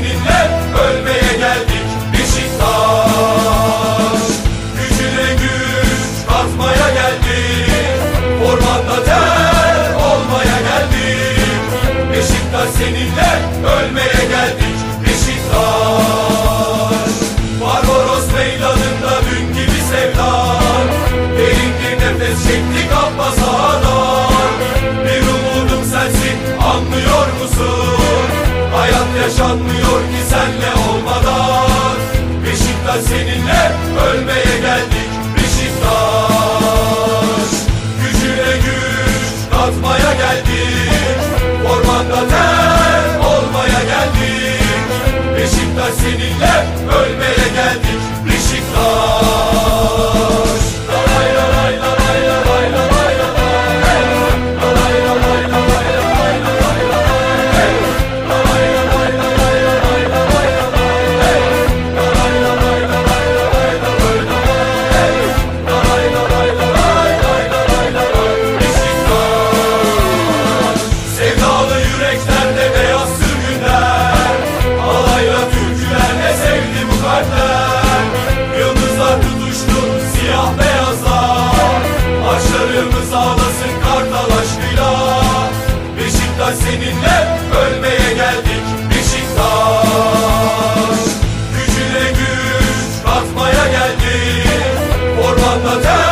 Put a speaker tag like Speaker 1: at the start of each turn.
Speaker 1: seninle ölmeye geldik. Beşiktaş. Gücüne güç katmaya geldik. Ormanda ter olmaya geldik. Beşiktaş seninle ölmeye geldik. Beşiktaş. Barbaros meydanında dün gibi sevdan Derin bir nefes çektik abba sahadan Bir umudum sensin anlıyor musun? Yaşanmıyor ki senle olmadan. Beşiktaş seninle ölmeye geldik Beşiktaş. Gücüne güç katmaya geldik Ormanda ter olmaya geldik. Beşiktaş seninle Ramadan.